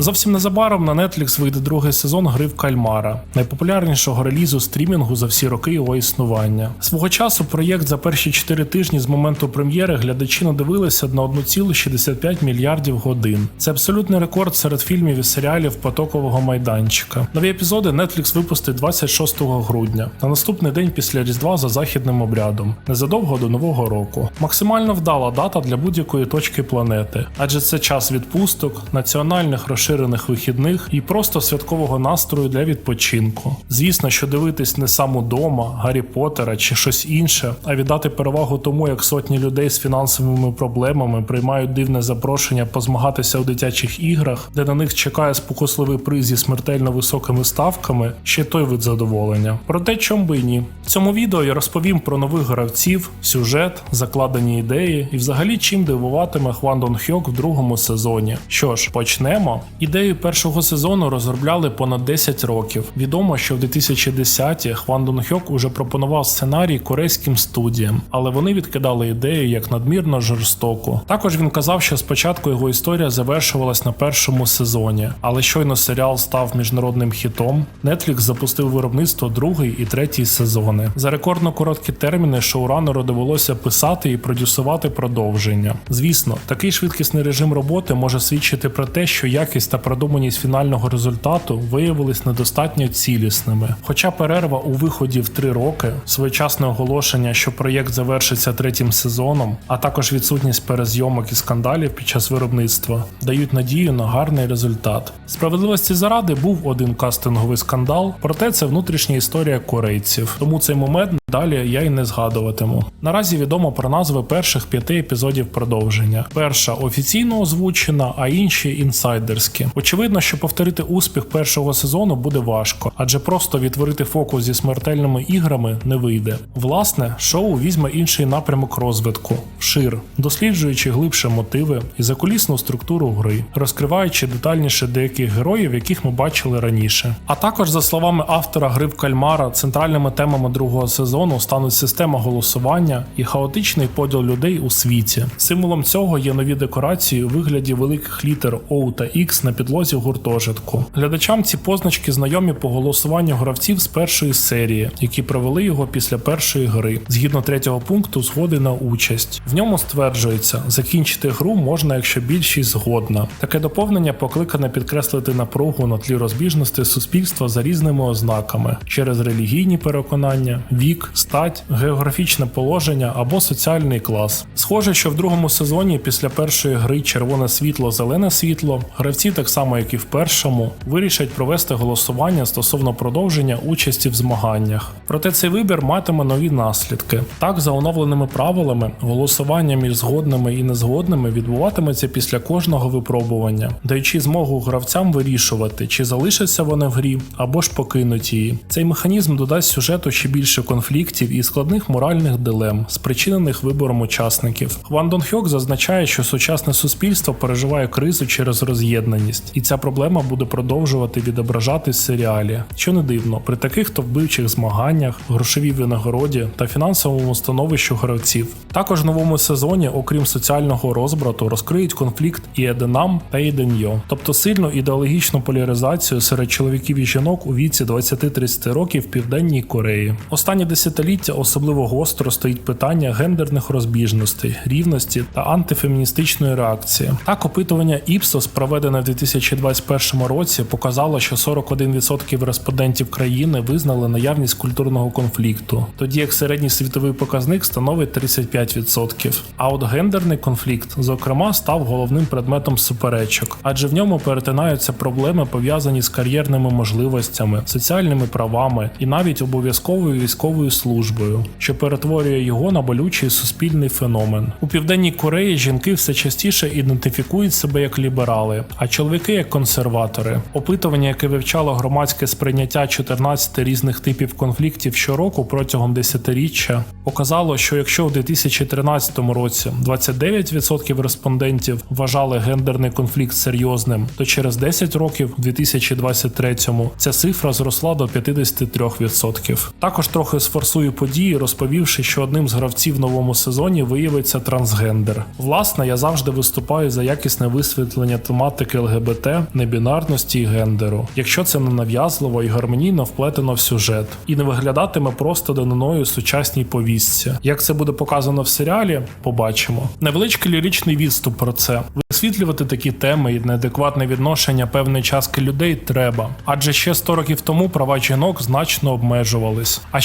Зовсім незабаром на Netflix вийде другий сезон гри в Кальмара, найпопулярнішого релізу стрімінгу за всі роки його існування. Свого часу проєкт за перші 4 тижні з моменту прем'єри глядачі надивилися на 1,65 мільярдів годин. Це абсолютний рекорд серед фільмів і серіалів потокового майданчика. Нові епізоди Netflix випустить 26 грудня, на наступний день після Різдва за західним обрядом, незадовго до нового року. Максимально вдала дата для будь-якої точки планети, адже це час відпусток, національних розширених вихідних і просто святкового настрою для відпочинку. Звісно, що дивитись не сам удома, Гаррі Поттера чи щось інше, а віддати перевагу тому, як сотні людей з фінансовими проблемами приймають дивне запрошення позмагатися у дитячих іграх, де на них чекає спокусливий приз зі смертельно високими ставками, ще той вид задоволення. Проте чом би й ні. В цьому відео я розповім про нових гравців, сюжет, закладені ідеї і взагалі чим дивуватиме Хван Дон Хьок в другому сезоні. Що ж, почнемо. Ідею першого сезону розробляли понад 10 років. Відомо, що в 2010-ті Хван Дон Хьок уже пропонував сценарій корейським студіям, але вони відкидали ідею як надмірно жорстоку. Також він казав, що спочатку його історія завершувалась на першому сезоні, але щойно серіал став міжнародним хітом. Netflix запустив виробництво другий і третій сезони. За рекордно короткі терміни шоуранеру довелося писати і продюсувати продовження. Звісно, такий швидкісний режим роботи може свідчити про те, що якість та продуманість фінального результату виявились недостатньо цілісними. Хоча перерва у виході в три роки, своєчасне оголошення, що проєкт завершиться третім сезоном, а також відсутність перезйомок і скандалів під час виробництва дають надію на гарний результат. Справедливості заради був один кастинговий скандал, проте це внутрішня історія корейців, тому цей момент далі я й не згадуватиму. Наразі відомо про назви перших п'яти епізодів продовження. Перша офіційно озвучена, а інші інсайдерські. Очевидно, що повторити успіх першого сезону буде важко, адже просто відтворити фокус зі смертельними іграми не вийде. Власне, шоу візьме інший напрямок розвитку шир, досліджуючи глибше мотиви і закулісну структуру гри, розкриваючи детальніше деяких героїв, яких ми бачили раніше. А також, за словами автора гри в Кальмара, центральними темами другого сезону стануть система голосування і хаотичний поділ людей у світі. Символом цього є нові декорації у вигляді великих літер O та X на підлозі гуртожитку. Глядачам ці позначки знайомі по голосуванню гравців з першої серії, які провели його після першої гри, згідно третього пункту згоди на участь. В ньому стверджується, закінчити гру можна, якщо більшість згодна. Таке доповнення покликане підкреслити напругу на тлі розбіжності суспільства за різними ознаками через релігійні переконання, вік, стать, географічне положення або соціальний клас. Схоже, що в другому сезоні після першої гри червоне світло, зелене світло, гравці, так само як і в першому, вирішать провести голосування стосовно продовження участі в змаганнях. Проте цей вибір матиме нові наслідки. Так, за оновленими правилами, голосування між згодними і незгодними відбуватиметься після кожного випробування, даючи змогу гравцям вирішувати, чи залишаться вони в грі або ж покинуть її. Цей механізм додасть сюжету ще більше конфліктів і складних моральних дилем, спричинених вибором учасників. Хван Дон Хьок зазначає, що сучасне суспільство переживає кризу через роз'єднаність, і ця проблема буде продовжувати відображатись в серіалі. Що не дивно, при таких то вбивчих змаганнях, грошовій винагороді та фінансовому становищу гравців. Також в новому сезоні, окрім соціального розбрату, розкриють конфлікт і Еденам та Іденьо, тобто сильну ідеологічну поляризацію серед чоловіків і жінок у віці 20-30 років в південній Кореї. Останні десятиліття особливо гостро стоїть питання гендерних розбіжностей, рівності та антифеміністичної реакції. Так, опитування Іпсос, проведене в 2021 році, показало, що 41% респондентів країни визнали наявність культурного конфлікту, тоді як середній світовий показник становить 35%. А от гендерний конфлікт, зокрема, став головним предметом суперечок, адже в ньому перетинаються проблеми пов'язані з кар'єрними можливостями, соціальними правами і навіть обов'язковою військовою службою, що перетворює його на болючий суспільний феномен. У південній Кореї жінки все частіше ідентифікують себе як ліберали, а чоловіки як консерватори. Опитування, яке вивчало громадське сприйняття 14 різних типів конфліктів щороку протягом десятиріччя, показало, що якщо в 2013 році 29% респондентів вважали гендерний конфлікт серйозним, то через 10 років, в 2023-му, ця цифра зросла до 53%. Також трохи сфорсовано форсує події, розповівши, що одним з гравців в новому сезоні виявиться трансгендер. Власне, я завжди виступаю за якісне висвітлення тематики ЛГБТ, небінарності і гендеру, якщо це не нав'язливо і гармонійно вплетено в сюжет, і не виглядатиме просто даниною сучасній повістці. Як це буде показано в серіалі, побачимо. Невеличкий ліричний відступ про це. Висвітлювати такі теми і неадекватне відношення певної частки людей треба, адже ще 100 років тому права жінок значно обмежувались, а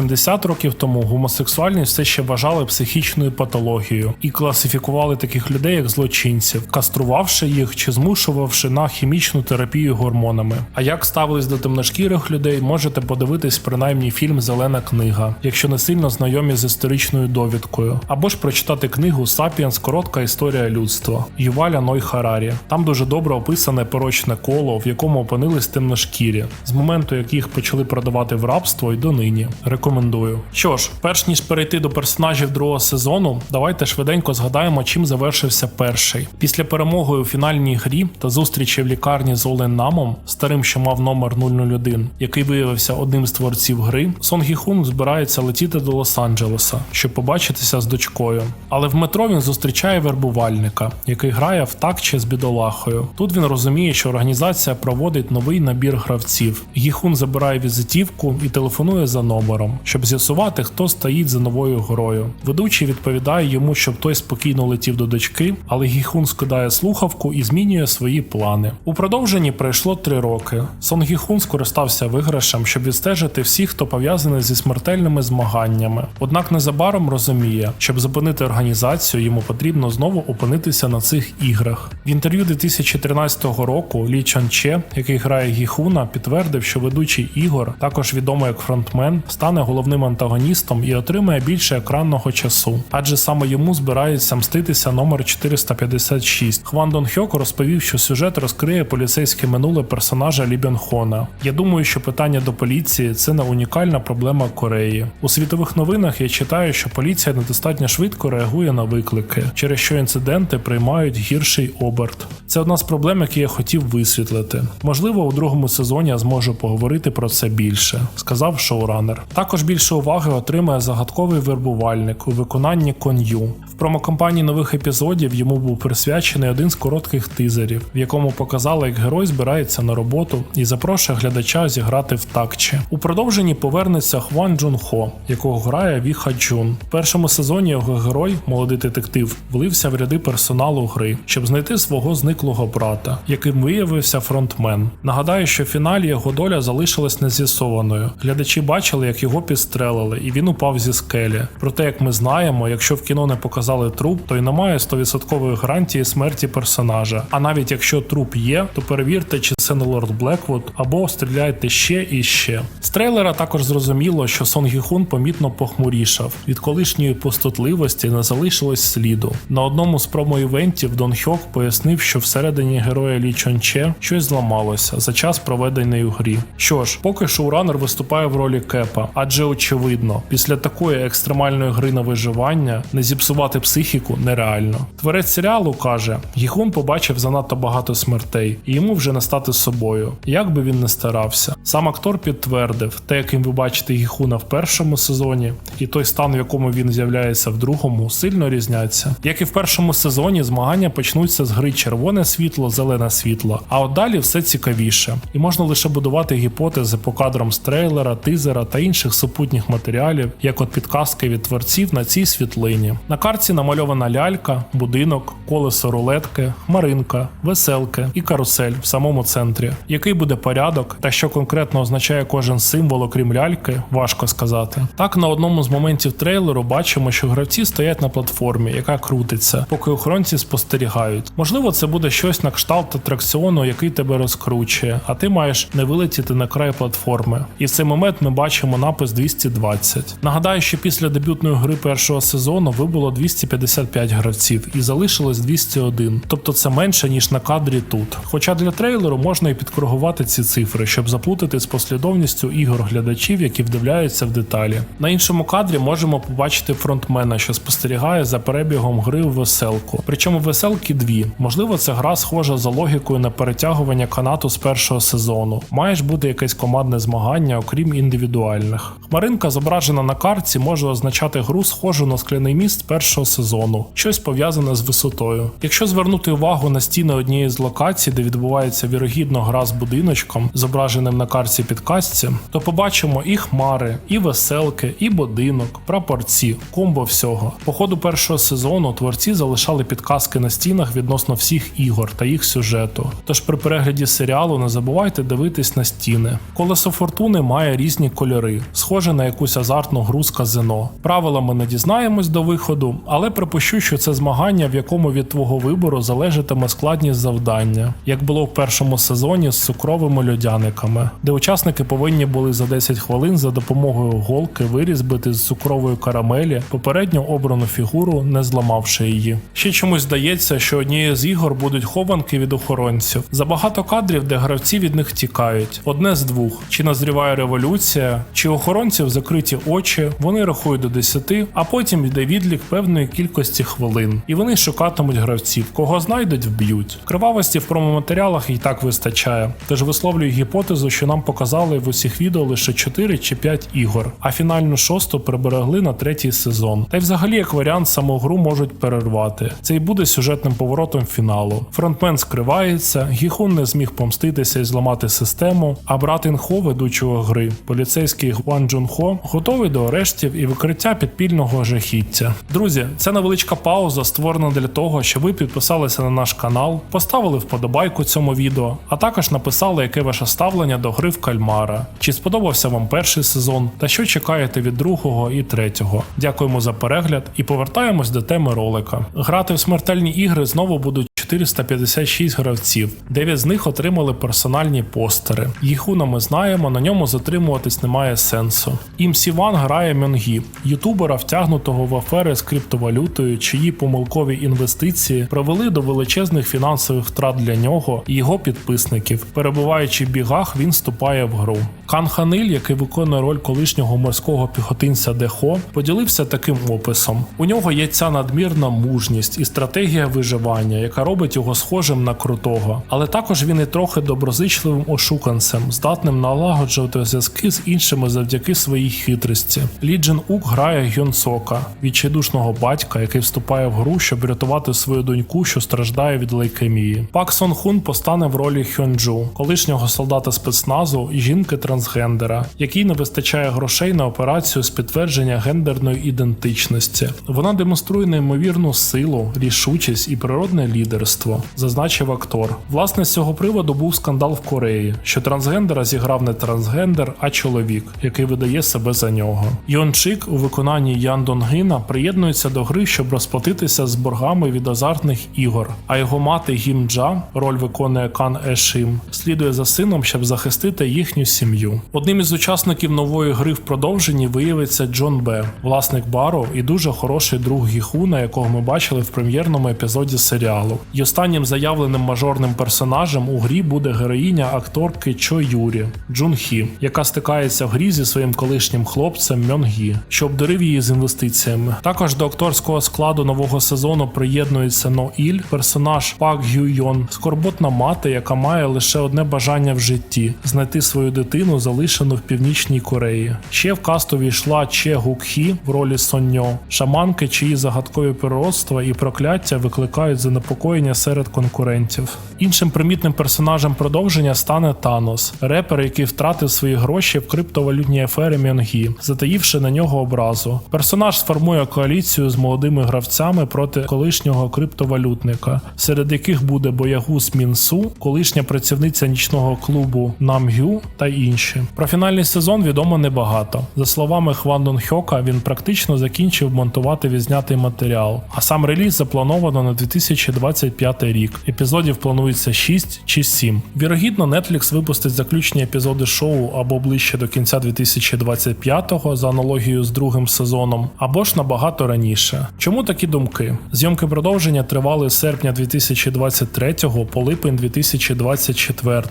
60-70 років тому гомосексуальність все ще вважали психічною патологією і класифікували таких людей як злочинців, каструвавши їх чи змушувавши на хімічну терапію гормонами. А як ставились до темношкірих людей, можете подивитись принаймні фільм Зелена книга, якщо не сильно знайомі з історичною довідкою, або ж прочитати книгу Сапіенс Коротка історія людства Юваля Ной Харарі. Там дуже добре описане порочне коло, в якому опинились темношкірі, з моменту, як їх почали продавати в рабство і донині. Рекомендую. Що ж, перш ніж перейти до персонажів другого сезону, давайте швиденько згадаємо, чим завершився перший. Після перемоги у фінальній грі та зустрічі в лікарні з Олен Намом, старим, що мав номер 001, який виявився одним з творців гри, Сон Гі Хун збирається летіти до Лос-Анджелеса, щоб побачитися з дочкою. Але в метро він зустрічає вербувальника, який грає в такче з бідолахою. Тут він розуміє, що організація проводить новий набір гравців. Гіхун забирає візитівку і телефонує за номером, щоб з'ясувати, хто стоїть за новою грою. Ведучий відповідає йому, щоб той спокійно летів до дочки, але Гіхун скидає слухавку і змінює свої плани. У продовженні пройшло три роки. Сон Гіхун скористався виграшем, щоб відстежити всіх, хто пов'язаний зі смертельними змаганнями. Однак незабаром розуміє, щоб зупинити організацію, йому потрібно знову опинитися на цих іграх. В інтерв'ю 2013 року Лі Чан Че, який грає Гіхуна, підтвердив, що ведучий ігор, також відомий як фронтмен, стане головним антагоністом і отримає більше екранного часу, адже саме йому збирається мститися номер 456. Хван Дон Хьок розповів, що сюжет розкриє поліцейське минуле персонажа Лі Бен Хона. Я думаю, що питання до поліції це не унікальна проблема Кореї. У світових новинах я читаю, що поліція недостатньо швидко реагує на виклики, через що інциденти приймають гірший оберт. Це одна з проблем, які я хотів висвітлити. Можливо, у другому сезоні я зможу поговорити про це більше, сказав шоуранер. Також більше уваги отримає загадковий вербувальник у виконанні кон'ю. В промокомпанії нових епізодів йому був присвячений один з коротких тизерів, в якому показали, як герой збирається на роботу і запрошує глядача зіграти в такчі. У продовженні повернеться Хван Джун Хо, якого грає Ві Ха Джун. В першому сезоні його герой, молодий детектив, влився в ряди персоналу гри, щоб знайти свого зниклого брата, яким виявився фронтмен. Нагадаю, що в фіналі його доля залишилась нез'ясованою. Глядачі бачили, як його підстрелили, і він упав зі скелі. Проте, як ми знаємо, якщо в кіно не показали труп, то й немає 100% гарантії смерті персонажа. А навіть якщо труп є, то перевірте, чи це не лорд Блеквуд, або стріляйте ще і ще. З трейлера також зрозуміло, що Сон Гіхун помітно похмурішав. Від колишньої пустотливості не залишилось сліду. На одному з промо-івентів Дон Хьок пояснив, що всередині героя Лі Чонче щось зламалося за час проведений у грі. Що ж, поки шоуранер виступає в ролі Кепа, адже очевидно, після такої екстремальної гри на виживання не зіпсувати психіку нереально. Творець серіалу каже: Гіхун побачив занадто багато смертей, і йому вже не стати собою, як би він не старався. Сам актор підтвердив, те, яким ви бачите Гіхуна в першому сезоні, і той стан, в якому він з'являється в другому, сильно різняться. Як і в першому сезоні, змагання почнуться з гри червоне світло, зелене світло, а от далі все цікавіше, і можна лише будувати гіпотези по кадрам з трейлера, тизера та інших супутніх матеріалів, як от підказки від творців на цій світлині. На карті намальована лялька, будинок, колесо рулетки, хмаринка, веселки і карусель в самому центрі. Який буде порядок та що конкретно означає кожен символ, окрім ляльки, важко сказати. Так на одному з моментів трейлеру бачимо, що гравці стоять на платформі, яка крутиться, поки охоронці спостерігають. Можливо, це буде щось на кшталт атракціону, який тебе розкручує, а ти маєш не вилетіти на край платформи. І в цей момент ми бачимо напис 220. Нагадаю, що після дебютної гри першого сезону вибуло 255 гравців і залишилось 201, тобто це менше ніж на кадрі тут. Хоча для трейлеру можна і підкоригувати ці цифри, щоб заплутати з послідовністю ігор глядачів, які вдивляються в деталі. На іншому кадрі можемо побачити фронтмена, що спостерігає за перебігом гри в веселку. Причому веселки дві. Можливо, це гра схожа за логікою на перетягування канату з першого сезону. Має бути якесь командне змагання, окрім індивідуальних. Хмаринка, зображена на картці, може означати гру, схожу на скляний міст першого сезону, щось пов'язане з висотою. Якщо звернути увагу на стіни однієї з локацій, де відбувається вірогідно гра з будиночком, зображеним на картці підкастці, то побачимо і хмари, і веселки, і будинок, прапорці, комбо всього. По ходу першого сезону творці залишали підказки на стінах відносно всіх ігор та їх сюжету. Тож при перегляді серіалу не забувайте дивитись на стіни. Колесо фортуни має різні кольори, схоже на якусь азартну гру з казино. Правила ми не дізнаємось до виходу, але припущу, що це змагання, в якому від твого вибору залежатиме складність завдання, як було в першому сезоні з цукровими льодяниками, де учасники повинні були за 10 хвилин за допомогою голки вирізбити з цукрової карамелі попередньо обрану фігуру, не зламавши її. Ще чомусь здається, що однією з ігор будуть хованки від охоронців. Забагато кадрів, де гравці від них тікають. Одне з двох: чи назріває революція, чи у охоронців закриті очі, вони рахують до 10, а потім йде відлік певної кількості хвилин, і вони шукатимуть гравців. Кого знайдуть, вб'ють. Кривавості в промоматеріалах і так вистачає. Тож висловлюю гіпотезу, що нам показали в усіх відео лише 4 чи 5 ігор, а фінальну шосту приберегли на третій сезон. Та й взагалі, як варіант, саму гру можуть перервати. Це і буде сюжетним поворотом фіналу. Фронтмен скривається, Гіхун не зміг помститися і зламати систему, а брат Інхо, ведучого гри, поліцейський Гуан Джун Хо, готовий до арештів і викриття підпільного жахіття. Друзі, це невеличка пауза, створена для того, щоб ви підписалися на наш канал, поставили вподобайку цьому відео, а також написали, яке ваше ставлення до гри в кальмара. Чи сподобався вам перший сезон та що чекаєте від другого і третього? Дякуємо за перегляд і повертаємось до теми ролика. Грати в смертельні ігри знову будуть 456 гравців, 9 з них отримали персональні постери. Їхуна ми знаємо, на ньому затримуватись немає сенсу. Імсі Ван грає Мьонгі, ютубера, втягнутого в афери з криптовалютою, чиї помилкові інвестиції привели до величезних фінансових втрат для нього і його підписників. Перебуваючи в бігах, він вступає в гру. Кан Ханиль, який виконує роль колишнього морського піхотинця Дехо, поділився таким описом: у нього є ця надмірна мужність і стратегія виживання, яка робить його схожим на крутого. Але також він і трохи доброзичливим ошуканцем, здатним налагоджувати зв'язки з іншими завдяки своїй хитрості. Ліджен Ук грає Гьон Сока, відчайдушного батька, який вступає в гру, щоб врятувати свою доньку, що страждає від лейкемії. Пак Сон Хун постане в ролі Хьонджу, колишнього солдата спецназу і жінки трансгендера, якій не вистачає грошей на операцію з підтвердження гендерної ідентичності. Вона демонструє неймовірну силу, рішучість і природне лідерство, зазначив актор. Власне, з цього приводу був скандал в Кореї, що трансгендера зіграв не трансгендер, а чоловік, який видає себе за нього. Йон Чик у виконанні Ян Донгина приєднується до гри, щоб розплатитися з боргами від азартних ігор. А його мати Гім Джа, роль виконує Кан Ешим, слідує за сином, щоб захистити їхню сім'ю. Одним із учасників нової гри в продовженні виявиться Джон Б, власник бару і дуже хороший друг Гіхуна, якого ми бачили в прем'єрному епізоді серіалу. І останнім заявленим мажорним персонажем у грі буде героїня акторки Чо Юрі Джун Хі, яка стикається в грі зі своїм колишнім хлопцем Мьон Гі, що обдарив її з інвестиціями. Також до акторського складу нового сезону приєднується Но Іль, персонаж Пак Гю Йон, скорботна мати, яка має лише одне бажання в житті знайти свою дитину, залишену в північній Кореї. Ще в касту війшла Че Гук Хі в ролі Сонньо, шаманки, чиї загадкові природства і прокляття викликають занепокоєння серед конкурентів. Іншим примітним персонажем продовження стане Танос, репер, який втратив свої гроші в криптовалютній афері Мьонгі, затаївши на нього образу. Персонаж сформує коаліцію з молодими гравцями проти колишнього криптовалютника, серед яких буде боягуз Мінсу, колишня працівниця нічного клубу Намгю та інші. Про фінальний сезон відомо небагато. За словами Хван Дон Хьока, він практично закінчив монтувати відзнятий матеріал, а сам реліз заплановано на 2025 рік. Епізодів планується 6 чи 7. Вірогідно, Netflix випустить заключні епізоди шоу або ближче до кінця 2025-го за аналогією з другим сезоном, або ж набагато раніше. Чому такі думки? Зйомки продовження тривали з серпня 2023 по липень 2024.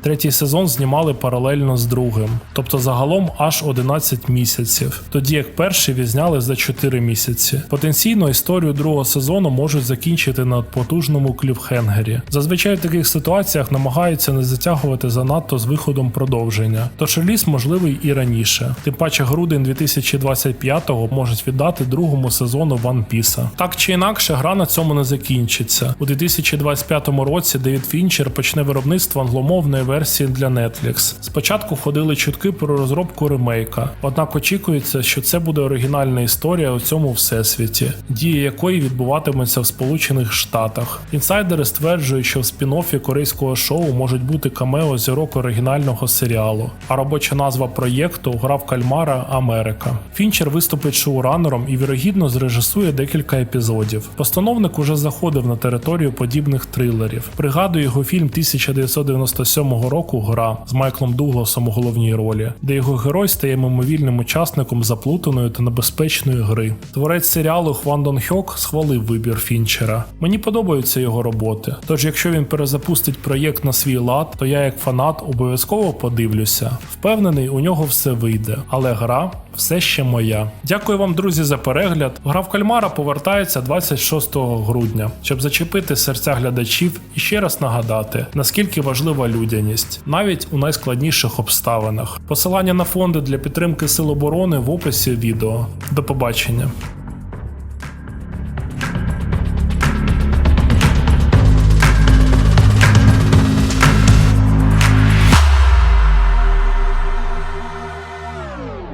Третій сезон знімали паралельно з другим, тобто загалом аж 11 місяців, тоді як перший відзняли за 4 місяці. Потенційно історію другого сезону можуть закінчити на потужному кліфхенгері. Зазвичай в таких ситуаціях намагаються не затягувати занадто з виходом продовження, тож реліз можливий і раніше. Тим паче грудень 2025-го можуть віддати другому сезону One Piece. Так чи інакше, гра на цьому не закінчиться. У 2025 році Девід Фінчер почне виробництво англомовної версії для Netflix. Спочатку ходили чутки про розробку ремейка, однак очікується, що це буде оригінальна історія у цьому всесвіті, дія якої відбуватиметься в Сполучених Штатах. Інсайдери стверджують, що в спін-оффі корейського шоу можуть бути камео зірок оригінального серіалу, а робоча назва проєкту гра в кальмара Америка. Фінчер виступить шоуранером і вірогідно зрежисує декілька епізодів. Постановник уже заходив на територію подібних трилерів. Пригадую його фільм 1997 року Гра з Майклом Дугласом у головній ролі, де його герой стає мимовільним учасником заплутаної та небезпечної гри. Творець серіалу Хван Дон Хьок схвалив вибір Фінчера. Мені подобаються його роботи. Тож, якщо він перезапустить проєкт на свій лад, то я як фанат обов'язково подивлюся. Впевнений, у нього все вийде, але гра все ще моя. Дякую вам, друзі, за перегляд. Гра в кальмара повертається 26 грудня, щоб зачепити серця глядачів і ще раз нагадати, наскільки важлива людяність, навіть у найскладніших обставинах. Посилання на фонди для підтримки сил оборони в описі відео. До побачення.